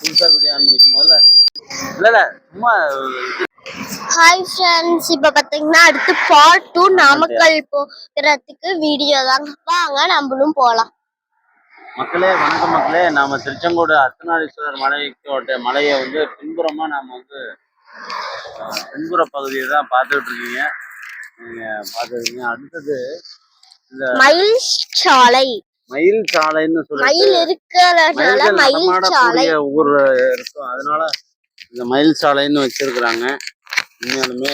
புதுசா video on பண்ணிக்கும் முதல்ல. இல்ல இல்ல சும்மா ஹாய் ஃப்ரெண்ட்ஸ் இப்போ பார்த்தீங்கன்னா அடுத்து பார்ட் டூ நாமக்கல் போகிறதுக்கு வீடியோ தாங்க வாங்க நம்மளும் போகலாம் மக்களே வணக்கம் மக்களே. நாம திருச்செங்கோடு அர்த்தநாரீஸ்வரர் மலைக்கோட்டை மலையை வந்து பின்புறமா நாம வந்து பின்புற பகுதியை தான் பார்த்துக்கிட்டு இருக்கீங்க. நீங்க பார்த்துருக்கீங்க. அடுத்தது இந்த மயில் சாலை மயில் சாலைன்னு சொல்லி மயில் இருக்கிறதுனால மயில் சாலை. ஊர் இருக்கும். அதனால இந்த மயில் சாலைன்னு வச்சிருக்கிறாங்க. பாருங்க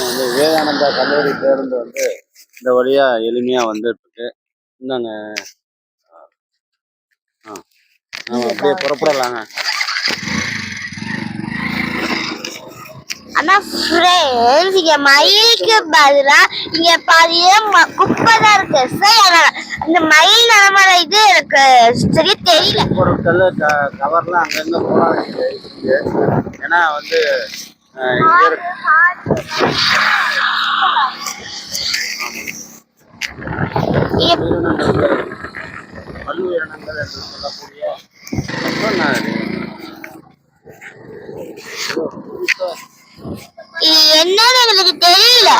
வந்து விவேகானந்தா கல்லூரி பேருந்து வந்து இந்த வழியா எளிமையா வந்துட்டு இருக்கு இந்தாங்க. ஆ. அப்படியே புறப்படலாங்க. ஆனா ஃப்ரெண்ட்ஸ் இங்க மயிலுக்கு பதிலா இங்க பாதியே குப்பை தான் இருக்கு. சரி அந்த மயில் நடமாட இது எனக்கு சரியா தெரியல. பொருட்கள் கவர்லாம் அங்கங்க போட வேண்டியது இருக்கு ஏன்னா வந்து பல்லுயிரினங்கள் என்று சொல்லக்கூடிய ரொம்ப ந- ஓ, புதுசா இது என்னன்னு எங்களுக்கு தெரியல.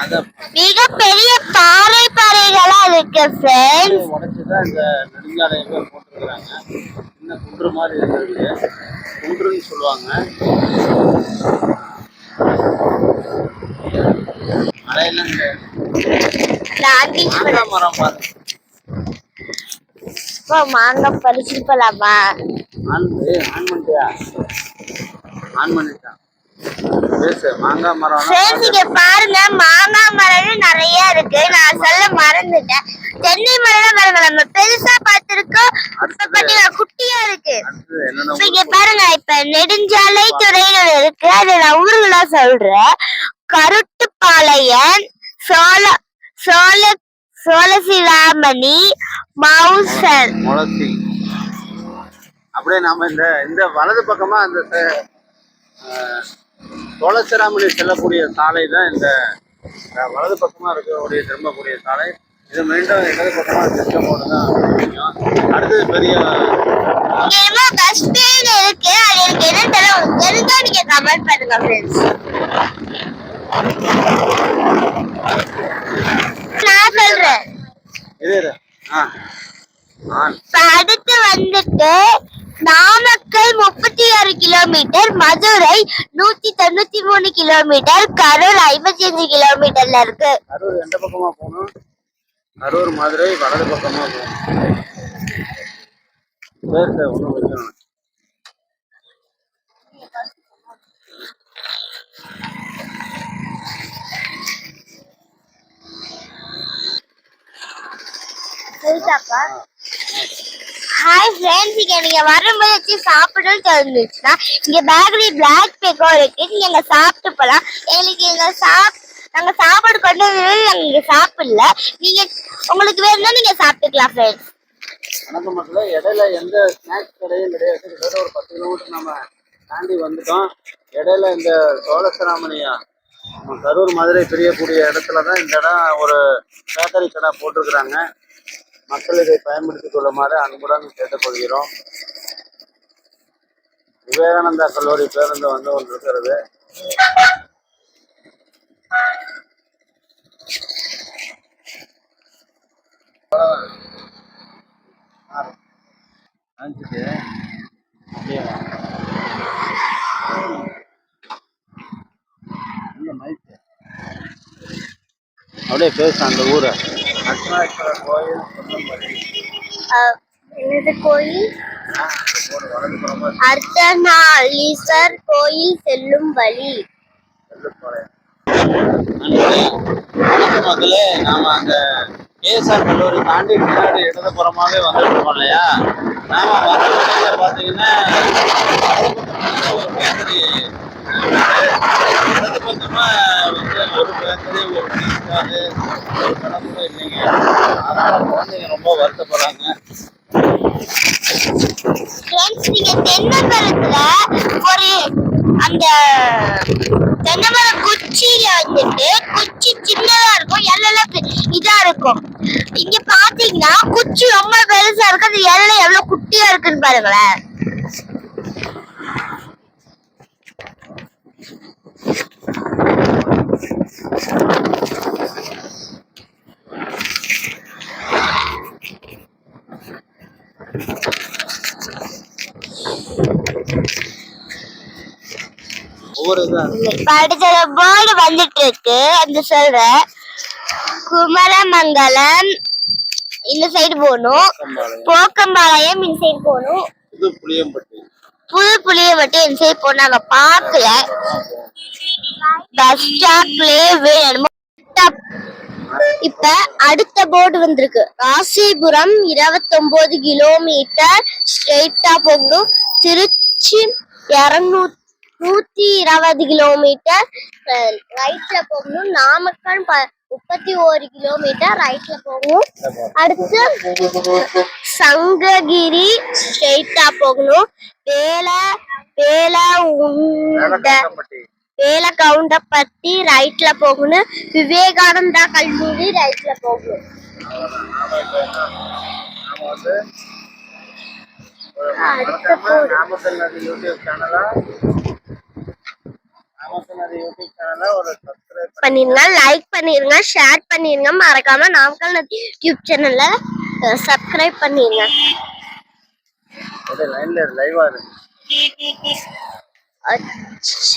அதை மிகப்பெரிய பாறை பாறைகளா இருக்கு ஃப்ரெண்ட்ஸ் உடைச்சுதான் இந்த நெடுஞ்சாலையவே போட்டுருக்காங்க சின்ன குன்று மாதிரி இருக்கு. குன்றுன்னு சொல்லுவாங்க. மலையில இந்த மரம் பாருங்க மாங்காய் பறிச்சுட்டு போலாமா? ஆன் ஆன் பண்ணிட்டியா ஆன் பண்ணிட்டான் பேசு பாருங்க மாங்காய் மரம் நிறைய இருக்கு. நான் சொல்ல மறந்துட்டேன். தென்னை மரம் பாருங்க நம்ம பெருசா பார்த்திருக்கோம். இப்ப பாத்தீங்கன்னா குட்டியா இருக்கு. இங்க பாருங்க இப்ப நெடுஞ்சாலை துறையில இருக்கு. அது நான் ஊருங்களா சொல்றேன். கருட்டுப்பாளையம் சோழ சோழ சோழசிலாமணி மவுசன். முளத்தி அப்படியே நாம இந்த இந்த வலது பக்கமா அந்த ச- அஹ், துளசிராமணி செல்லக்கூடிய சாலை தான் இந்த வலது பக்கமா இருக்கக்கூடிய திரும்பக்கூடிய சாலை. இது மீண்டும் இடது பக்கமா திருச்செங்கோடு தான் முடியும் அடுத்தது பெரிய இருக்கு. அது எனக்கு என்ன தெரிஞ்சா நீங்க கமெண்ட் பண்ணுங்க ஃப்ரெண்ட்ஸ் நான் சொல்றேன். அடுத்து வந்துட்டு நாமக்கல் முப்பத்தி ஆறு கிலோமீட்டர் மதுரை நூத்தி தொண்ணூத்தி மூணு கிலோமீட்டர் கரூர் ஐம்பத்தி அஞ்சு கிலோமீட்டர்ல இருக்கு. கரூர் எந்த பக்கமா போகணும்? கரூர் மதுரை வலது பக்கமா போகணும். சார் ஒன்றும் சரிதாப்பா ஹாய் ஃப்ரெண்ட்ஸ் இங்கே நீங்கள் வரும்போது வச்சு சாப்பிடணும்னு தெரிஞ்சிச்சுன்னா இங்கே பேக்கரி பிளாக் பேக்கோ இருக்கு. நீங்கள் எங்கள் சாப்பிட்டு போகலாம் எங்களுக்கு எங்கள் சாப் நாங்கள் சாப்பாடு கொண்டு வந்து நாங்கள் இங்கே சாப்பிடல. நீங்கள் உங்களுக்கு வேணும்னா நீங்கள் சாப்பிட்டுக்கலாம் ஃப்ரெண்ட்ஸ் வணக்கம் மக்கள். இடையில எந்த ஸ்நாக்ஸ் கடையும் கிடையாது. கிட்டத்தட்ட ஒரு பத்து கிலோமீட்டர் நம்ம தாண்டி வந்துட்டோம். இடையில இந்த சோழசிராமணியா கரூர் மதுரை பிரியக்கூடிய இடத்துல தான் இந்த இடம் ஒரு பேக்கரி கடை போட்டிருக்கிறாங்க. மக்கள் இதை பயன்படுத்திக் கொள்ளுமாறு அன்புடன் கேட்டுக்கொள்கிறோம் விவேகானந்தா கல்லூரி பேருந்து வந்து ஒன்று இருக்கிறது அப்படியே வாங்க. அப்படியே பேசு அந்த ஊரை அர்ச்சனாஸ்வரர் கோயில்? என்னது கோயில் அர்த்தநாளீஸ்வர் கோயில் செல்லும் வழி. வணக்கம் மக்களே நாம அந்த கேஎஸ்ஆர் கல்லூரி தாண்டி பின்னாடி இடதுபுறமாவே வந்துட்டு இருக்கோம் இல்லையா? நாம வர வழியில பாத்தீங்கன்னா ஒரு பேக்கரி இடது வந்து ஒரு ஒரு ஒரு கூட இல்லைங்க. அதனால குழந்தைங்க ரொம்ப வருத்தப்படுறாங்க. நீங்க தென்னை மரத்துல ஒரு அந்த தென்னை மரம் குச்சியில வந்துட்டு குச்சி சின்னதா இருக்கும் எல்லாம் இதா இருக்கும். இங்க பாத்தீங்கன்னா குச்சி ரொம்ப பெருசா இருக்கு அந்த இலை எவ்வளவு குட்டியா இருக்குன்னு பாருங்களேன். அடுத்த போர்டு வந்துட்டு இருக்கு அந்த சொல்றேன். குமரமங்கலம் இந்த சைடு போகணும். போக்கம்பாளையம். இந்த சைடு போகணும். புது புளியம்பட்டி. இந்த சைடு போன நாங்க பாக்கல பஸ் ஸ்டாப்லயே வேணும் இப்ப அடுத்த போர்டு வந்திருக்கு. ராசிபுரம் இருபத்தொன்பது கிலோமீட்டர் ஸ்ட்ரெயிட்டா போகணும். திருச்சி இருநூத்தி நூத்தி இருபது கிலோமீட்டர் ரைட்ல போகணும். நாமக்கல் ப- முப்பத்தி ஒரு கிலோமீட்டர் ரைட்ல போகணும். அடுத்து சங்ககிரி ஸ்ட்ரெயிட்டா போகணும். வேல வேலை உண்ட வேலை வேலை பத்தி ரைட்ல போகணும் விவேகானந்தா கல்லூரி ரைட்ல போகணும் நாமக்கல் நதி யூடியூப் சேனலா நாமக்கல் நதி யூடியூப் சேனலா ஒரு பண்ணிருங்க லைக் பண்ணிருங்க ஷேர் பண்ணிருங்க. மறக்காம நாமக்கல் நதி யூடியூப் சேனல்ல சப்ஸ்கிரைப் பண்ணிருங்க. லைன்ல லைவா இருக்கு. அச்ச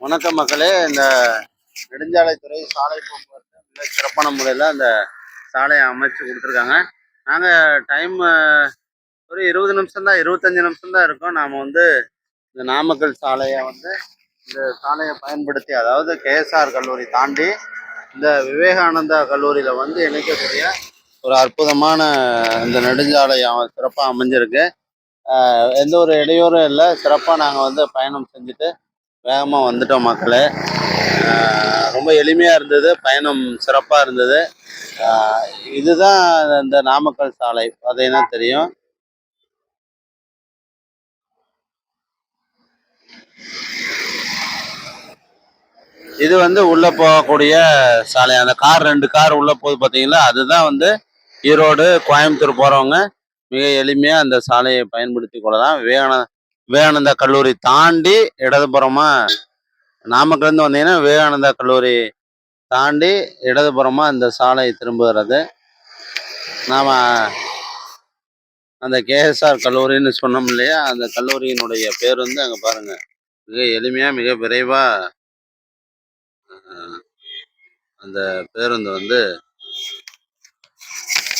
வணக்கம் மக்களே. இந்த நெடுஞ்சாலைத்துறை சாலை போக்குவரத்து மிக சிறப்பான முறையில் அந்த சாலையை அமைச்சு கொடுத்துருக்காங்க. நாங்கள் டைம் ஒரு இருபது நிமிஷம் தான் இருபத்தஞ்சி நிமிஷம் தான் இருக்கும். நாம் வந்து இந்த நாமக்கல் சாலையை வந்து இந்த சாலையை பயன்படுத்தி அதாவது கேஎஸ்ஆர் கல்லூரி தாண்டி இந்த விவேகானந்தா கல்லூரியில் வந்து இணைக்கக்கூடிய ஒரு அற்புதமான இந்த நெடுஞ்சாலை சிறப்பாக அமைஞ்சிருக்கு. எந்த ஒரு இடையூறும் இல்லை. சிறப்பாக நாங்கள் வந்து பயணம் செஞ்சுட்டு வேகமாக வந்துட்டோம் மக்களே. ரொம்ப எளிமையாக இருந்தது பயணம் சிறப்பாக இருந்தது. இதுதான் இந்த நாமக்கல் சாலை பார்த்தீங்கன்னா தெரியும். இது வந்து உள்ள போகக்கூடிய சாலை அந்த கார் ரெண்டு கார் உள்ள போகுது பார்த்தீங்களா அதுதான் வந்து ஈரோடு கோயம்புத்தூர் போகிறவங்க மிக எளிமையாக அந்த சாலையை பயன்படுத்தி கொள்ளலாம். விவேகானந்த விவேகானந்தா கல்லூரி தாண்டி இடதுபுறமா நாமக்கல்லேருந்து வந்தீங்கன்னா விவேகானந்தா கல்லூரி தாண்டி இடதுபுறமாக இந்த சாலை திரும்புகிறது நாம் அந்த கேஎஸ்ஆர் கல்லூரின்னு சொன்னோம் இல்லையா? அந்த கல்லூரியினுடைய பேர் வந்து அங்கே பாருங்க. மிக எளிமையாக மிக விரைவாக அந்த பேருந்து வந்து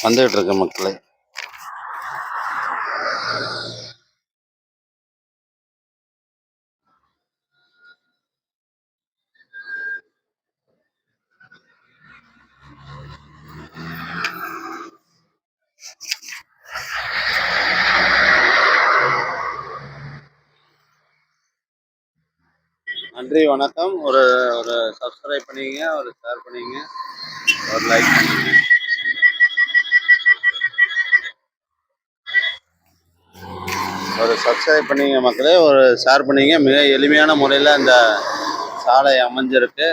வந்துகிட்டு இருக்கு மக்களே. நன்றி வணக்கம். ஒரு ஒரு சப்ஸ்கிரைப் பண்ணிக்கங்க ஒரு ஷேர் பண்ணிக்கங்க. ஒரு லைக் பண்ணுங்க ஒரு சப்ஸ்கிரைப் பண்ணிங்க மக்களே. ஒரு ஷேர் பண்ணிங்க மிக எளிமையான முறையில் இந்த சாலை அமைஞ்சிருக்கு.